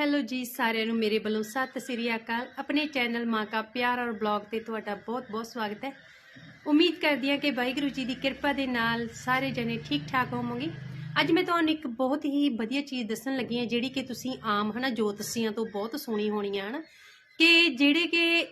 Hello ਜੀ, ਸਾਰਿਆਂ ਨੂੰ ਮੇਰੇ ਵੱਲੋਂ ਸਤਿ ਸ੍ਰੀ ਅਕਾਲ। ਆਪਣੇ ਚੈਨਲ ਮਾਂ ਕਾ ਪਿਆਰ ਔਰ ਬਲੌਗ ਤੇ ਤੁਹਾਡਾ ਬਹੁਤ-ਬਹੁਤ ਸਵਾਗਤ ਹੈ। ਉਮੀਦ ਕਰਦੀ ਹਾਂ ਕਿ ਵਾਹਿਗੁਰੂ ਜੀ ਦੀ ਕਿਰਪਾ ਦੇ ਨਾਲ ਸਾਰੇ ਜਣੇ ਠੀਕ ਠਾਕ ਹੋਵੋਗੇ। ਅੱਜ ਮੈਂ ਤੁਹਾਨੂੰ ਇੱਕ ਬਹੁਤ ਹੀ ਵਧੀਆ ਚੀਜ਼ ਦੱਸਣ ਲੱਗੀ ਹਾਂ, ਜਿਹੜੀ ਕਿ ਤੁਸੀਂ ਆਮ ਹਨਾ ਜੋਤਸ਼ੀਆਂ ਤੋਂ ਬਹੁਤ ਸੁਣੀ ਹੈ ਹਨਾ, ਕਿ ਜਿਹੜੇ ਕਿ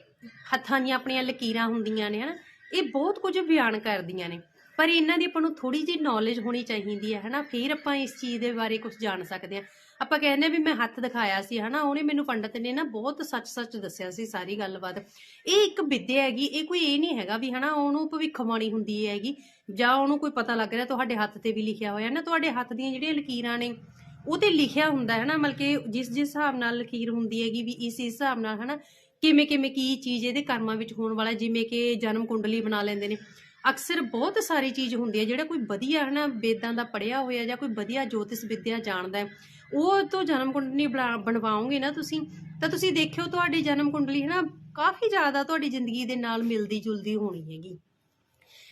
ਹੱਥਾਂ ਦੀਆਂ ਆਪਣੀਆਂ ਲਕੀਰਾਂ ਹੁੰਦੀਆਂ ਨੇ ਹਨਾ, ਇਹ ਬਹੁਤ ਕੁਝ ਬਿਆਨ ਕਰਦੀਆਂ ਨੇ। ਪਰ ਇਹਨਾਂ ਦੀ ਆਪਾਂ ਨੂੰ ਥੋੜੀ ਜਿਹੀ ਨੌਲੇਜ ਹੋਣੀ ਚਾਹੀਦੀ ਹੈ, ਹਨਾ? ਫਿਰ ਆਪਾਂ ਇਸ ਚੀਜ਼ ਦੇ ਬਾਰੇ ਕੁਝ ਜਾਣ ਸਕਦੇ ਹਾਂ। ਆਪਾਂ ਕਹਿੰਦੇ ਹਾਂ ਵੀ ਮੈਂ ਹੱਥ ਦਿਖਾਇਆ ਸੀ, ਹਨਾ? ਉਹਨੇ ਮੈਨੂੰ ਪੰਡਤ ਨੇ ਨਾ ਬਹੁਤ ਸੱਚ-ਸੱਚ ਦੱਸਿਆ ਸੀ ਸਾਰੀ ਗੱਲਬਾਤ। ਇਹ ਇੱਕ ਵਿਦਿਆ ਹੈਗੀ, ਇਹ ਕੋਈ ਇਹ ਨਹੀਂ ਹੈਗਾ ਵੀ, ਹਨਾ, ਉਹਨੂੰ ਭਵਿੱਖਬਾਣੀ ਹੁੰਦੀ ਹੈਗੀ ਜਾਂ ਉਹਨੂੰ ਕੋਈ ਪਤਾ ਲੱਗ ਰਿਹਾ ਤੁਹਾਡੇ ਹੱਥ ਤੇ ਵੀ ਲਿਖਿਆ ਹੋਇਆ। ਨਾ, ਤੁਹਾਡੇ ਹੱਥ ਦੀਆਂ ਜਿਹੜੀਆਂ ਲਕੀਰਾਂ ਨੇ, ਉਹ ਤੇ ਲਿਖਿਆ ਹੁੰਦਾ ਹੈ ਨਾ ਮਤਲਬ ਕਿ ਜਿਸ ਜਿਸ ਹਿਸਾਬ ਨਾਲ ਲਕੀਰ ਹੁੰਦੀ ਹੈਗੀ ਵੀ ਇਸ ਇਸ ਹਿਸਾਬ ਨਾਲ, ਹਨਾ? ਕਿਵੇਂ ਕਿਵੇਂ ਕੀ ਚੀਜ਼ ਇਹਦੇ ਕਰਮਾਂ ਵਿੱਚ ਹੋਣ ਵਾਲਾ ਜਿਵੇਂ ਕਿ ਜਨਮ ਕੁੰਡਲੀ ਬਣਾ ਲੈਂਦੇ ਨੇ। ਅਕਸਰ ਬਹੁਤ ਸਾਰੀ ਚੀਜ਼ ਹੁੰਦੀ ਹੈ, ਜਿਹੜਾ ਕੋਈ ਵਧੀਆ ਹੈ ਨਾ ਵੇਦਾਂ ਦਾ ਪੜਿਆ ਹੋਇਆ ਜਾਂ ਕੋਈ ਵਧੀਆ ਜੋਤਿਸ਼ ਵਿਦਿਆ ਜਾਣਦਾ ਹੈ, ਉਹ ਤੋਂ ਜਨਮ ਕੁੰਡਲੀ ਬਣਾ- ਬਣਵਾਓਗੇ ਨਾ ਤੁਸੀਂ, ਤਾਂ ਤੁਸੀਂ ਦੇਖਿਓ ਤੁਹਾਡੀ ਜਨਮ ਕੁੰਡਲੀ ਹਨਾ ਕਾਫੀ ਜ਼ਿਆਦਾ ਤੁਹਾਡੀ ਜ਼ਿੰਦਗੀ ਦੇ ਨਾਲ ਮਿਲਦੀ ਜੁਲਦੀ ਹੋਣੀ ਹੈਗੀ।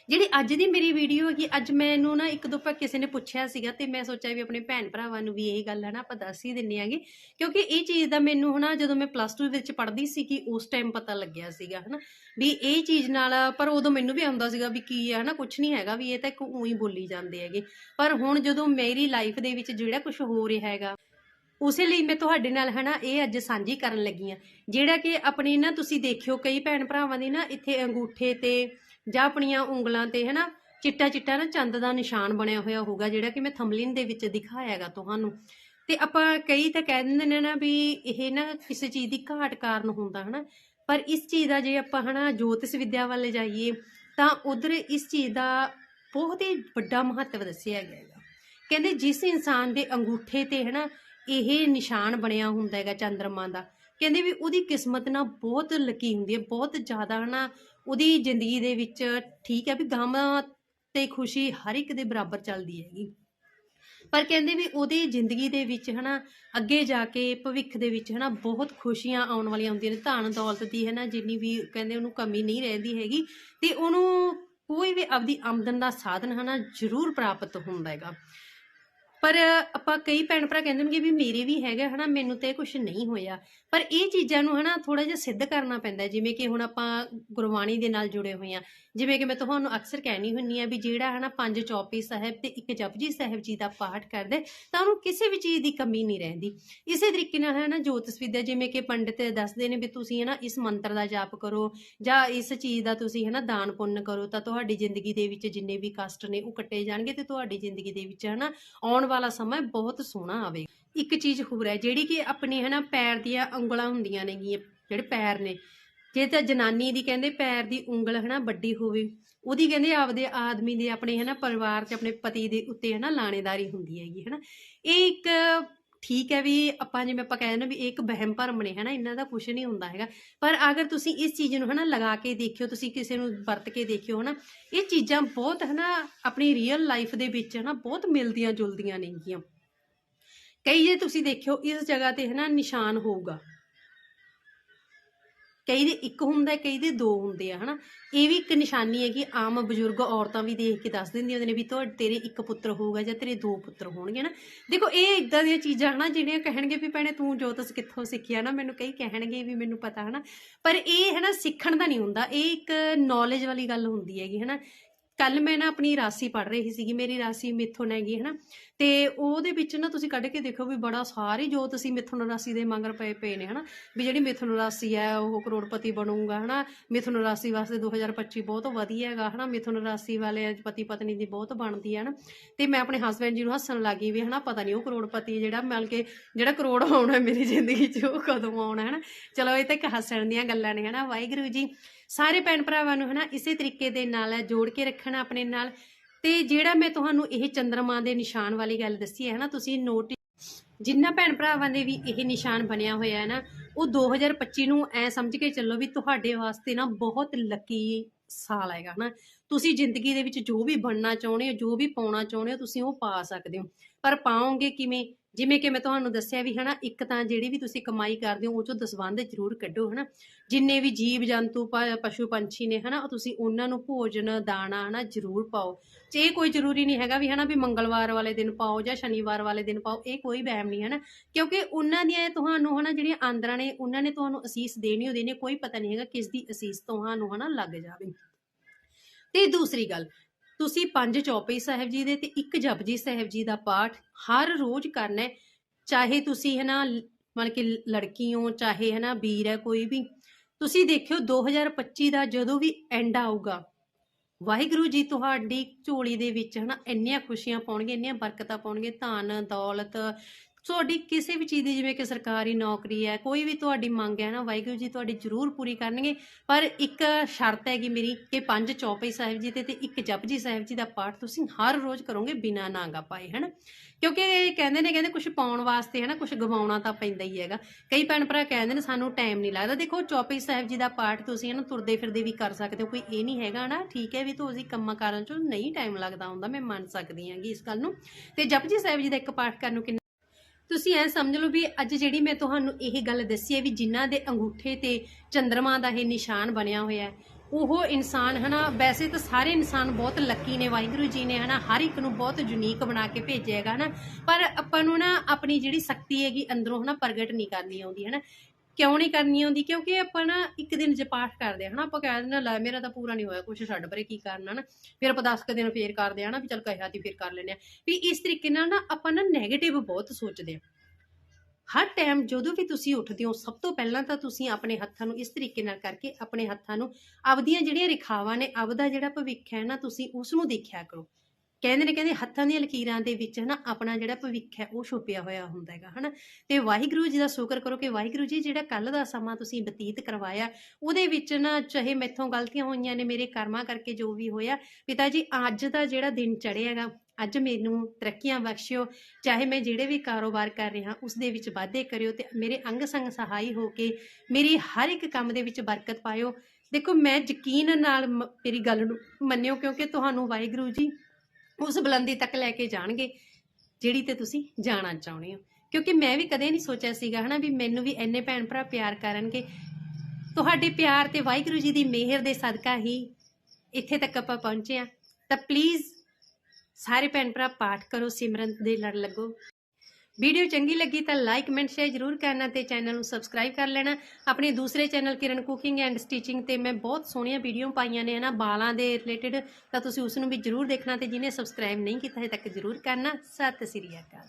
ਜਿਹੜੀ ਅੱਜ ਦੀ ਮੇਰੀ ਵੀਡੀਓ ਹੈਗੀ, ਅੱਜ ਮੈਨੂੰ ਨਾ ਇੱਕ ਦੋ ਪਾ ਕਿਸੇ ਨੇ ਪੁੱਛਿਆ ਸੀਗਾ ਤੇ ਮੈਂ ਸੋਚਿਆ ਵੀ ਆਪਣੇ ਭੈਣ ਭਰਾਵਾਂ ਨੂੰ ਵੀ ਇਹ ਗੱਲ ਹੈ ਨਾ, ਆਪਾਂ ਦੱਸ ਹੀ ਦਿੰਨੇ ਆਂਗੇ ਕਿਉਂਕਿ ਇਹ ਚੀਜ਼ ਦਾ ਮੈਨੂੰ ਹਨਾ, ਜਦੋਂ ਮੈਂ ਪਲੱਸ 2 ਵਿੱਚ ਪੜ੍ਹਦੀ ਸੀ ਕਿ ਉਸ ਟਾਈਮ ਪਤਾ ਲੱਗਿਆ ਸੀਗਾ ਹਨਾ, ਵੀ ਇਹ ਚੀਜ਼ ਨਾਲ, ਪਰ ਉਦੋਂ ਮੈਨੂੰ ਵੀ ਆਉਂਦਾ ਸੀਗਾ ਵੀ ਕੀ ਹੈ ਹਨਾ ਕੁਝ ਨਹੀਂ ਹੈਗਾ ਵੀ ਇਹ ਤਾਂ ਇੱਕ ਉਹੀ ਬੋਲੀ ਜਾਂਦੇ ਹੈਗੇ। ਪਰ ਹੁਣ ਜਦੋਂ ਮੇਰੀ ਲਾਈਫ ਦੇ ਵਿੱਚ ਜਿਹੜਾ ਕੁਝ ਹੋ ਰਿਹਾ ਹੈਗਾ, ਉਸੇ ਲਈ ਮੈਂ ਤੁਹਾਡੇ ਨਾਲ ਹਨਾ, ਇਹ ਅੱਜ ਸਾਂਝੀ ਕਰਨ ਲੱਗੀ ਆ ਜਿਹੜਾ ਕਿ ਆਪਣੀ ਨਾ ਤੁਸੀਂ ਦੇਖਿਓ, ਕਈ ਭੈਣ ਭਰਾਵਾਂ ਦੀ ਨਾ ਇੱਥੇ ਅੰਗੂਠੇ ਤੇ ਜਾਂ ਆਪਣੀਆਂ ਉਂਗਲਾਂ ਤੇ, ਹਨਾ, ਚਿੱਟਾ ਚਿੱਟਾ ਨਾ ਚੰਦ ਦਾ ਨਿਸ਼ਾਨ ਬਣਿਆ ਹੋਇਆ ਹੋਊਗਾ, ਜਿਹੜਾ ਕਿ ਮੈਂ ਥੰਬਲਿਨ ਦੇ ਵਿੱਚ ਦਿਖਾਇਆਗਾ ਤੁਹਾਨੂੰ। ਤੇ ਆਪਾਂ ਕਈ ਤਾਂ ਕਹਿ ਦਿੰਦੇ ਨੇ ਨਾ ਵੀ ਇਹ ਨਾ ਕਿਸੇ ਚੀਜ਼ ਦੀ ਘਾਟ ਕਾਰਨ ਹੁੰਦਾ, ਹਨਾ। ਪਰ ਇਸ ਚੀਜ਼ ਦਾ ਜੇ ਆਪਾਂ, ਹਨਾ, ਜੋਤਿਸ਼ ਵਿਦਿਆ ਵੱਲ ਜਾਈਏ, ਤਾਂ ਉਧਰ ਇਸ ਚੀਜ਼ ਦਾ ਬਹੁਤ ਹੀ ਵੱਡਾ ਮਹੱਤਵ ਦੱਸਿਆ ਗਿਆ ਹੈਗਾ। ਕਹਿੰਦੇ ਜਿਸ ਇਨਸਾਨ ਦੇ ਅੰਗੂਠੇ ਤੇ, ਹਨਾ, ਇਹ ਨਿਸ਼ਾਨ ਬਣਿਆ ਹੁੰਦਾ ਹੈਗਾ ਚੰਦਰਮਾ ਦਾ ਕਹਿੰਦੇ ਵੀ ਉਹਦੀ ਕਿਸਮਤ ਨਾ ਬਹੁਤ ਲਕੀ ਹੁੰਦੀ ਹੈ, ਬਹੁਤ ਜ਼ਿਆਦਾ ਹਨਾ ਉਹਦੀ ਜ਼ਿੰਦਗੀ ਦੇ ਵਿੱਚ ਠੀਕ ਹੈ ਵੀ ਗਮ ਤੇ ਖੁਸ਼ੀ ਹਰ ਇੱਕ ਦੇ ਬਰਾਬਰ ਚੱਲਦੀ ਹੈਗੀ। ਪਰ ਕਹਿੰਦੇ ਵੀ ਉਹਦੀ ਜ਼ਿੰਦਗੀ ਦੇ ਵਿੱਚ ਹਨਾ ਅੱਗੇ ਜਾ ਕੇ ਭਵਿੱਖ ਦੇ ਵਿੱਚ ਹਨਾ ਬਹੁਤ ਖੁਸ਼ੀਆਂ ਆਉਣ ਵਾਲੀਆਂ ਹੁੰਦੀਆਂ ਨੇ, ਧਨ ਦੌਲਤ ਦੀ ਹਨਾ ਜਿੰਨੀ ਵੀ ਕਹਿੰਦੇ ਉਹਨੂੰ ਕਮੀ ਨਹੀਂ ਰਹਿੰਦੀ ਹੈਗੀ ਤੇ ਉਹਨੂੰ ਕੋਈ ਵੀ ਆਪਦੀ ਆਮਦਨ ਦਾ ਸਾਧਨ ਹਨਾ ਜ਼ਰੂਰ ਪ੍ਰਾਪਤ ਹੁੰਦਾ ਹੈਗਾ। ਪਰ ਆਪਾਂ ਕਈ ਭੈਣ ਭਰਾ ਕਹਿੰਦੇ ਨੇ ਵੀ ਮੇਰੇ ਵੀ ਹੈਗਾ ਹਨਾ, ਮੈਨੂੰ ਤੇ ਕੁਝ ਨਹੀਂ ਹੋਇਆ। ਪਰ ਇਹ ਚੀਜ਼ਾਂ ਨੂੰ, ਹਨਾ ਥੋੜਾ ਜਿਹਾ ਸਿੱਧ ਕਰਨਾ ਪੈਂਦਾ ਜਿਵੇਂ ਕਿ ਹੁਣ ਆਪਾਂ ਗੁਰਬਾਣੀ ਦੇ ਨਾਲ ਜੁੜੇ ਹੋਏ ਆ ਜਿਵੇਂ ਕਿ ਮੈਂ ਤੁਹਾਨੂੰ ਅਕਸਰ ਕਹਿਣੀ ਹੁੰਨੀ ਆ ਵੀ ਜਿਹੜਾ, ਹਨਾ, ਪੰਜ ਚੌਪੀ ਸਾਹਿਬ ਤੇ ਇੱਕ ਜਪਜੀ ਸਾਹਿਬ ਜੀ ਦਾ ਪਾਠ ਕਰਦੇ, ਤਾਂ ਉਹਨੂੰ ਕਿਸੇ ਵੀ ਚੀਜ਼ ਦੀ ਕਮੀ ਨਹੀਂ ਰਹਿੰਦੀ। ਇਸੇ ਤਰੀਕੇ ਨਾਲ, ਹਨਾ ਜੋਤਿਸ਼ ਵਿਦਿਆ ਜਿਵੇਂ ਕਿ ਪੰਡਿਤ ਦੱਸਦੇ ਨੇ ਵੀ ਤੁਸੀਂ, ਹਨਾ, ਇਸ ਮੰਤਰ ਦਾ ਜਾਪ ਕਰੋ ਜਾਂ ਇਸ ਚੀਜ਼ ਦਾ ਤੁਸੀਂ, ਹਨਾ, ਦਾਨ ਪੁੰਨ ਕਰੋ, ਤਾਂ ਤੁਹਾਡੀ ਜ਼ਿੰਦਗੀ ਦੇ ਵਿੱਚ ਜਿੰਨੇ ਵੀ ਕਸ਼ਟ ਨੇ ਉਹ ਕੱਟੇ ਜਾਣਗੇ ਤੇ ਤੁਹਾਡੀ ਜ਼ਿੰਦਗੀ ਦੇ ਵਿੱਚ, ਹਨਾ, ਆਉਣ ਵਾਲਾ ਸਮਾਂ ਬਹੁਤ ਸੋਹਣਾ ਆਵੇਗਾ ਇੱਕ ਚੀਜ਼ ਹੋਰ ਹੈ, ਜਿਹੜੀ ਕਿ ਆਪਣੇ ਹਨਾ ਪੈਰ ਦੀਆਂ ਉਂਗਲਾਂ ਹੁੰਦੀਆਂ ਨੇਗੀਆਂ, ਜਿਹੜੇ ਪੈਰ ਨੇ। ਜੇ ਤਾਂ ਜਨਾਨੀ ਦੀ ਕਹਿੰਦੇ ਪੈਰ ਦੀ ਉਂਗਲ ਹਨਾ ਵੱਡੀ ਹੋਵੇ, ਉਹਦੀ ਕਹਿੰਦੇ ਆਪਦੇ ਆਦਮੀ ਦੇ ਆਪਣੇ ਹਨਾ ਪਰਿਵਾਰ 'ਚ, ਆਪਣੇ ਪਤੀ ਦੇ ਉੱਤੇ ਹਨਾ ਲਾਣੇਦਾਰੀ ਹੁੰਦੀ ਹੈਗੀ ਹਨਾ। ਇਹ ਇੱਕ ਠੀਕ ਹੈ ਵੀ ਆਪਾਂ ਜਿਵੇਂ ਆਪਾਂ ਕਹਿੰਦੇ ਨੇ ਵੀ ਇਹ ਇੱਕ ਵਹਿਮ ਭਰਮ ਨੇ, ਹਨਾ, ਇਹਨਾਂ ਦਾ ਕੁਝ ਨਹੀਂ ਹੁੰਦਾ ਹੈਗਾ। ਪਰ ਅਗਰ ਤੁਸੀਂ ਇਸ ਚੀਜ਼ ਨੂੰ, ਹਨਾ, ਲਗਾ ਕੇ ਦੇਖਿਓ, ਤੁਸੀਂ ਕਿਸੇ ਨੂੰ ਵਰਤ ਕੇ ਦੇਖਿਓ, ਹਨਾ, ਇਹ ਚੀਜ਼ਾਂ ਬਹੁਤ, ਹਨਾ, ਆਪਣੀ ਰੀਅਲ ਲਾਈਫ ਦੇ ਵਿੱਚ, ਹਨਾ, ਬਹੁਤ ਮਿਲਦੀਆਂ ਜੁਲਦੀਆਂ ਨੇਗੀਆਂ। ਕਈ ਜੇ ਤੁਸੀਂ ਦੇਖਿਓ, ਇਸ ਜਗ੍ਹਾ ਤੇ, ਹਨਾ, ਨਿਸ਼ਾਨ ਹੋਊਗਾ। ਕਈ ਦੇ ਇੱਕ ਹੁੰਦਾ, ਕਈ ਦੇ ਦੋ ਹੁੰਦੇ ਆ, ਹਨਾ। ਇਹ ਵੀ ਇੱਕ ਨਿਸ਼ਾਨੀ ਹੈ ਕਿ ਆਮ ਬਜ਼ੁਰਗ ਔਰਤਾਂ ਵੀ ਦੇਖ ਕੇ ਦੱਸ ਦਿੰਦੀਆਂ ਹੁੰਦੀਆਂ ਨੇ ਵੀ ਤੁਹਾਡੇ ਤੇਰੇ ਇੱਕ ਪੁੱਤਰ ਹੋਊਗਾ ਜਾਂ ਤੇਰੇ ਦੋ ਪੁੱਤਰ ਹੋਣਗੇ ਨਾ ਦੇਖੋ, ਇਹ ਇਦਾਂ ਦੀਆਂ ਚੀਜ਼ਾਂ, ਹਨਾ, ਜਿਹੜੀਆਂ ਕਹਿਣਗੇ ਵੀ ਭੈਣੇ ਤੂੰ ਜੋਤਿਸ਼ ਕਿੱਥੋਂ ਸਿੱਖਿਆ ਨਾ, ਮੈਨੂੰ ਕਈ ਕਹਿਣਗੇ ਵੀ ਮੈਨੂੰ ਪਤਾ, ਹਨਾ। ਪਰ ਇਹ, ਹਨਾ, ਸਿੱਖਣ ਦਾ ਨਹੀਂ ਹੁੰਦਾ। ਇਹ ਇੱਕ ਨੌਲੇਜ ਵਾਲੀ ਗੱਲ ਹੁੰਦੀ ਹੈਗੀ, ਹਨਾ। ਕੱਲ ਮੈਂ ਨਾ ਆਪਣੀ ਰਾਸੀ ਪੜ ਰਹੀ ਸੀਗੀ, ਮੇਰੀ ਰਾਸੀ ਮਿਥੁਨ ਹੈਗੀ, ਹਨਾ? ਤੇ ਉਹਦੇ ਵਿੱਚ ਨਾ ਤੁਸੀਂ ਕੱਢ ਕੇ ਦੇਖੋ ਵੀ ਬੜਾ ਸਾਰੇ ਜੋ ਤੁਸੀਂ ਮਿਥੁਨ ਰਾਸੀ ਦੇ ਮੰਗਰ ਪਏ ਪਏ ਨੇ, ਹਨਾ? ਵੀ ਜਿਹੜੀ ਮਿਥੁਨ ਰਾਸੀ ਹੈ, ਉਹ ਕਰੋੜਪਤੀ ਬਣੂਗਾ, ਹਨਾ? ਮਿਥੁਨ ਰਾਸੀ ਵਾਸਤੇ 2025 ਬਹੁਤ ਵਧੀਆ ਹੈਗਾ, ਹਨਾ? ਮਿਥੁਨ ਰਾਸੀ ਵਾਲੇ ਪਤੀ ਪਤਨੀ ਦੀ ਬਹੁਤ ਬਣਦੀ ਹੈ, ਹਨਾ? ਤੇ ਮੈਂ ਆਪਣੇ ਹਸਬੰਡ ਜੀ ਨੂੰ ਹੱਸਣ ਲੱਗੀ ਵੀ, ਹਨਾ? ਪਤਾ ਨਹੀਂ ਉਹ ਕਰੋੜਪਤੀ ਜਿਹੜਾ ਮਿਲ ਕੇ ਜਿਹੜਾ ਕਰੋੜ ਆਉਣਾ ਮੇਰੀ ਜ਼ਿੰਦਗੀ 'ਚ, ਉਹ ਕਦੋਂ ਆਉਣਾ, ਹਨਾ? ਚਲੋ, ਇਹ ਤਾਂ ਇੱਕ ਹੱਸਣ ਦੀਆਂ ਗੱਲਾਂ ਨੇ, ਹਨਾ? ਵਾਹਿਗੁਰੂ ਜੀ। ਸਾਰੇ ਭੈਣ ਭਰਾਵਾਂ ਨੂੰ ਹਨਾ ਇਸੇ ਤਰੀਕੇ ਦੇ ਨਾਲ ਜੋੜ ਕੇ ਰੱਖਣਾ ਆਪਣੇ ਨਾਲ। ਤੇ ਜਿਹੜਾ ਮੈਂ ਤੁਹਾਨੂੰ ਇਹ ਚੰਦਰਮਾ ਦੇ ਨਿਸ਼ਾਨ ਵਾਲੀ ਗੱਲ ਦੱਸੀ ਹੈ ਨਾ ਤੁਸੀਂ ਨੋਟ ਜਿੰਨਾ ਭੈਣ ਭਰਾਵਾਂ ਦੇ ਵੀ ਇਹ ਨਿਸ਼ਾਨ ਬਣਿਆ ਹੋਇਆ ਹੈ ਨਾ, ਉਹ 2025 ਨੂੰ ਐ ਸਮਝ ਕੇ ਚੱਲੋ ਵੀ ਤੁਹਾਡੇ ਵਾਸਤੇ ਨਾ ਬਹੁਤ ਲੱਕੀ ਸਾਲ ਹੈਗਾ ਹਨਾ। ਤੁਸੀਂ ਜ਼ਿੰਦਗੀ ਦੇ ਵਿੱਚ ਜੋ ਵੀ ਬਣਨਾ ਚਾਹੁੰਦੇ ਹੋ, ਜੋ ਵੀ ਪਾਉਣਾ ਚਾਹੁੰਦੇ ਹੋ, ਤੁਸੀਂ ਉਹ ਪਾ ਸਕਦੇ ਹੋ। ਪਰ ਪਾਓਗੇ ਕਿਵੇਂ? ਜਿਵੇਂ ਕਿ ਮੈਂ ਤੁਹਾਨੂੰ ਦੱਸਿਆ ਵੀ ਹਨਾ, ਇੱਕ ਤਾਂ ਜਿਹੜੀ ਵੀ ਤੁਸੀਂ ਕਮਾਈ ਕਰਦੇ ਹੋ, ਉਹ ਚੋਂ ਦਸਵੰਧ ਜ਼ਰੂਰ ਕੱਢੋ ਹਨਾ। ਜਿੰਨੇ ਵੀ ਜੀਵ ਜੰਤੂ ਪਸ਼ੂ ਪੰਛੀ ਨੇ ਹਨਾ, ਉਹ ਤੁਸੀਂ ਉਹਨਾਂ ਨੂੰ ਭੋਜਨ, ਦਾਣਾ ਹਨਾ, ਜ਼ਰੂਰ ਪਾਓ। ਤੇ ਇਹ ਕੋਈ ਜ਼ਰੂਰੀ ਨਹੀਂ ਹੈਗਾ ਵੀ ਹਨਾ, ਵੀ ਮੰਗਲਵਾਰ ਵਾਲੇ ਦਿਨ ਪਾਓ ਜਾਂ ਸ਼ਨੀਵਾਰ ਵਾਲੇ ਦਿਨ ਪਾਓ, ਇਹ ਕੋਈ ਵਹਿਮ ਨਹੀਂ ਹਨਾ। ਕਿਉਂਕਿ ਉਹਨਾਂ ਦੀਆਂ ਤੁਹਾਨੂੰ ਹਨਾ, ਜਿਹੜੀਆਂ ਆਂਦਰਾਂ ਨੇ, ਉਹਨਾਂ ਨੇ ਤੁਹਾਨੂੰ ਅਸੀਸ ਦੇਣੀ ਓ ਦੇਣੀ ਕੋਈ ਪਤਾ ਨਹੀਂ ਹੈਗਾ ਕਿਸ ਦੀ ਅਸੀਸ ਤੁਹਾਨੂੰ ਹਨਾ, ਲੱਗ ਜਾਵੇ। ਤੇ ਦੂਸਰੀ ਗੱਲ ਤੁਸੀਂ ਪੰਜ ਚੌਪਈ ਸਾਹਿਬ ਜੀ ਦੇ ਤੇ ਇੱਕ ਜਪਜੀ ਸਾਹਿਬ ਜੀ ਦਾ ਪਾਠ ਹਰ ਰੋਜ਼ ਕਰਨਾ ਹੈ। ਚਾਹੇ ਤੁਸੀਂ ਹਨਾ, ਮਤਲਬ ਕਿ ਲੜਕੀ ਹੋ, ਚਾਹੇ ਹਨਾ ਵੀਰ ਹੈ, ਕੋਈ ਵੀ। ਤੁਸੀਂ ਦੇਖਿਓ 2025 ਦਾ ਜਦੋਂ ਵੀ ਐਂਡ ਆਊਗਾ, ਵਾਹਿਗੁਰੂ ਜੀ ਤੁਹਾਡੀ ਝੋਲੀ ਦੇ ਵਿੱਚ ਹਨਾ ਇੰਨੀਆਂ ਖੁਸ਼ੀਆਂ ਪਾਉਣਗੇ, ਇੰਨੀਆਂ ਬਰਕਤਾਂ ਪਾਉਣਗੇ। ਧਨ, ਦੌਲਤ ਤੁਹਾਡੀ ਕਿਸੇ ਵੀ ਚੀਜ਼ ਦੀ, ਜਿਵੇਂ ਕਿ ਸਰਕਾਰੀ ਨੌਕਰੀ ਹੈ, ਕੋਈ ਵੀ ਤੁਹਾਡੀ ਮੰਗ ਹੈ ਨਾ, ਵਾਹਿਗੁਰੂ ਜੀ ਤੁਹਾਡੀ ਜ਼ਰੂਰ ਪੂਰੀ ਕਰਨਗੇ। ਪਰ ਇੱਕ ਸ਼ਰਤ ਹੈਗੀ ਮੇਰੀ ਕਿ ਪੰਜ ਚੌਪਈ ਸਾਹਿਬ ਜੀ ਤੇ ਤੇ ਇੱਕ ਜਪਜੀ ਸਾਹਿਬ ਜੀ ਦਾ ਪਾਠ ਤੁਸੀਂ ਹਰ ਰੋਜ਼ ਕਰੋਗੇ ਬਿਨਾਂ ਨਾਗਾ ਪਾਏ, ਹਨਾ? ਕਿਉਂਕਿ ਕਹਿੰਦੇ ਨੇ, ਕਹਿੰਦੇ ਕੁਝ ਪਾਉਣ ਵਾਸਤੇ ਹੈ ਨਾ ਕੁਝ ਗਵਾਉਣਾ ਤਾਂ ਪੈਂਦਾ ਹੀ ਹੈਗਾ। ਕਈ ਭੈਣ ਭਰਾ ਕਹਿੰਦੇ ਨੇ, ਸਾਨੂੰ ਟਾਈਮ ਨਹੀਂ ਲੱਗਦਾ। ਦੇਖੋ, ਚੌਪਈ ਸਾਹਿਬ ਜੀ ਦਾ ਪਾਠ ਤੁਸੀਂ ਹੈ ਨਾ ਤੁਰਦੇ ਫਿਰਦੇ ਵੀ ਕਰ ਸਕਦੇ ਹੋ, ਕੋਈ ਇਹ ਨਹੀਂ ਹੈਗਾ ਨਾ ਠੀਕ ਹੈ ਵੀ ਤੁਸੀਂ ਕੰਮਾਂ ਕਾਰਾਂ ਚੋਂ ਨਹੀਂ ਟਾਈਮ ਲੱਗਦਾ ਹੁੰਦਾ, ਮੈਂ ਮੰਨ ਸਕਦੀ ਹਾਂਗੀ ਇਸ ਗੱਲ ਨੂੰ। ਤੇ ਜਪਜੀ ਸਾਹਿਬ ਜੀ ਦਾ ਇੱਕ ਪਾਠ ਕਰਨ ਨੂੰ ਕਿੰਨਾ ਤੁਸੀਂ ਐ ਸਮਝ ਲਓ ਵੀ ਅੱਜ ਜਿਹੜੀ ਮੈਂ ਤੁਹਾਨੂੰ ਇਹ ਗੱਲ ਦੱਸੀ ਹੈ ਵੀ ਜਿਨ੍ਹਾਂ ਦੇ ਅੰਗੂਠੇ ਤੇ ਚੰਦਰਮਾ ਦਾ ਇਹ ਨਿਸ਼ਾਨ ਬਣਿਆ ਹੋਇਆ ਹੈ, ਉਹ ਇਨਸਾਨ ਹਨਾ, ਵੈਸੇ ਤਾਂ ਸਾਰੇ ਇਨਸਾਨ ਬਹੁਤ ਲੱਕੀ ਨੇ, ਵਾਹਿਗੁਰੂ ਜੀ ਨੇ ਹਨਾ, ਹਰ ਇੱਕ ਨੂੰ ਬਹੁਤ ਯੂਨੀਕ ਬਣਾ ਕੇ ਭੇਜਿਆ ਹੈਗਾ ਹਨਾ, ਪਰ ਆਪਾਂ ਨੂੰ ਨਾ ਆਪਣੀ ਜਿਹੜੀ ਸ਼ਕਤੀ ਹੈਗੀ, ਅੰਦਰੋਂ ਹਨਾ ਪ੍ਰਗਟ ਨਹੀਂ ਕਰਨੀ ਆਉਂਦੀ ਹਨਾ। ਕਿਉਂ ਨਹੀਂ ਕਰਨੀ ਆਉਂਦੀ? ਕਿਉਂਕਿ ਆਪਾਂ ਨਾ ਇੱਕ ਦਿਨ ਜੇ ਪਾਠ ਕਰਦੇ ਆ ਹਨਾ? ਆਪਾਂ ਕਹਿ ਦਿੰਦੇ ਹਾਂ, ਲੈ ਮੇਰਾ ਤਾਂ ਪੂਰਾ ਨਹੀਂ ਹੋਇਆ ਕੁਛ ਛੱਡ ਪਰੇ ਕੀ ਕਰਨਾ ਨਾ ਫਿਰ ਆਪਾਂ 10 ਕੁ ਦਿਨ ਫੇਰ ਕਰਦੇ ਆ ਨਾ ਵੀ ਚਲ ਕਹਿਆ ਤੀ ਫੇਰ ਕਰ ਲੈਨੇ ਆ। ਵੀ ਇਸ ਤਰੀਕੇ ਨਾਲ ਨਾ ਆਪਾਂ ਨਾ 네ਗੇਟਿਵ ਬਹੁਤ ਸੋਚਦੇ ਆ। ਹਰ ਟਾਈਮ ਜਦੋਂ ਵੀ ਤੁਸੀਂ ਉੱਠਦੇ ਹੋ ਸਭ ਤੋਂ ਪਹਿਲਾਂ ਤਾਂ ਤੁਸੀਂ ਆਪਣੇ ਹੱਥਾਂ ਨੂੰ ਇਸ ਤਰੀਕੇ ਨਾਲ ਕਰਕੇ ਆਪਣੇ ਹੱਥਾਂ ਨੂੰ ਆਪਦੀਆਂ ਜਿਹੜੀਆਂ ਰੇਖਾਵਾਂ ਨੇ ਆਪਦਾ ਜਿਹੜਾ ਭਵਿੱਖ ਹੈ ਨਾ ਤੁਸੀਂ ਉਸ ਨੂੰ ਦੇਖਿਆ ਕਰੋ। ਕਹਿੰਦੇ ਨੇ, ਕਹਿੰਦੇ ਹੱਥਾਂ ਦੀਆਂ ਲਕੀਰਾਂ ਦੇ ਵਿੱਚ ਹਨਾ ਆਪਣਾ ਜਿਹੜਾ ਭਵਿੱਖ ਹੈ ਉਹ ਛੁਪਿਆ ਹੋਇਆ ਹੁੰਦਾ ਹੈਗਾ, ਹਨਾ। ਤੇ ਵਾਹਿਗੁਰੂ ਜੀ ਦਾ ਸ਼ੁਕਰ ਕਰੋ ਕਿ ਵਾਹਿਗੁਰੂ ਜੀ ਜਿਹੜਾ ਕੱਲ ਦਾ ਸਮਾਂ ਤੁਸੀਂ ਬਤੀਤ ਕਰਵਾਇਆ, ਉਹਦੇ ਵਿੱਚ ਨਾ ਚਾਹੇ ਮੈਥੋਂ ਗਲਤੀਆਂ ਹੋਈਆਂ ਨੇ, ਮੇਰੇ ਕਰਮਾਂ ਕਰਕੇ ਜੋ ਵੀ ਹੋਇਆ, ਪਿਤਾ ਜੀ ਅੱਜ ਦਾ ਜਿਹੜਾ ਦਿਨ ਚੜ੍ਹਿਆ ਹੈਗਾ, ਅੱਜ ਮੈਨੂੰ ਤਰੱਕੀਆਂ ਬਖਸ਼ਿਓ, ਚਾਹੇ ਮੈਂ ਜਿਹੜੇ ਵੀ ਕਾਰੋਬਾਰ ਕਰ ਰਿਹਾ, ਉਸ ਦੇ ਵਿੱਚ ਵਾਧੇ ਕਰਿਓ ਤੇ ਮੇਰੇ ਅੰਗ ਸੰਗ ਸਹਾਈ ਹੋ ਕੇ ਮੇਰੀ ਹਰ ਇੱਕ ਕੰਮ ਦੇ ਵਿੱਚ ਬਰਕਤ ਪਾਇਓ। ਦੇਖੋ, ਮੈਂ ਯਕੀਨ ਨਾਲ ਮ- ਮੇਰੀ ਗੱਲ ਨੂੰ ਮੰਨਿਓ ਕਿਉਂਕਿ ਤੁਹਾਨੂੰ ਵਾਹਿਗੁਰੂ ਜੀ ਉਸ ਬੁਲੰਦੀ ਤੱਕ ਲੈ ਕੇ ਜਾਣਗੇ, ਜਿਹੜੀ ਤੇ ਤੁਸੀਂ ਜਾਣਾ ਚਾਹੁੰਦੇ ਹੋ। ਕਿਉਂਕਿ ਮੈਂ ਵੀ ਕਦੇ ਨਹੀਂ ਸੋਚਿਆ ਸੀਗਾ ਹਨਾ ਵੀ ਮੈਨੂੰ ਵੀ ਇੰਨੇ ਭੈਣ ਭਰਾ ਪਿਆਰ ਕਰਨਗੇ। ਤੁਹਾਡੇ ਪਿਆਰ ਤੇ ਵਾਹਿਗੁਰੂ ਜੀ ਦੀ ਮਿਹਰ ਦੇ ਸਦਕਾ ਹੀ ਇੱਥੇ ਤੱਕ ਆਪਾਂ ਪਹੁੰਚੇ ਆ ਤਾਂ ਪਲੀਜ਼ ਸਾਰੇ ਭੈਣ ਭਰਾ ਪਾਠ ਕਰੋ, ਸਿਮਰਨ ਦੇ ਲੜ ਲੱਗੋ। ਵੀਡੀਓ ਚੰਗੀ ਲੱਗੀ ਤਾਂ ਲਾਈਕ ਕਮੈਂਟ ਸ਼ੇਅਰ ਜ਼ਰੂਰ ਕਰਨਾ ਤੇ ਚੈਨਲ ਨੂੰ ਸਬਸਕ੍ਰਾਈਬ ਕਰ ਲੈਣਾ। ਆਪਣੇ ਦੂਸਰੇ channel Kiran cooking and stitching ਤੇ ਮੈਂ ਬਹੁਤ ਸੋਹਣੀਆਂ ਵੀਡੀਓ ਪਾਈਆਂ ਨੇ, ਹਨਾ? ਬਾਲਾਂ ਦੇ ਰਿਲੇਟਡ ਤਾਂ ਤੁਸੀਂ ਉਸ ਨੂੰ ਵੀ ਜ਼ਰੂਰ ਦੇਖਣਾ ਤੇ ਜਿਹਨੇ ਸਬਸਕ੍ਰਾਈਬ ਨਹੀਂ ਕੀਤਾ ਹੈ ਤੱਕ ਜ਼ਰੂਰ ਕਰਨਾ। ਸਤਿ ਸ੍ਰੀ ਅਕਾਲ।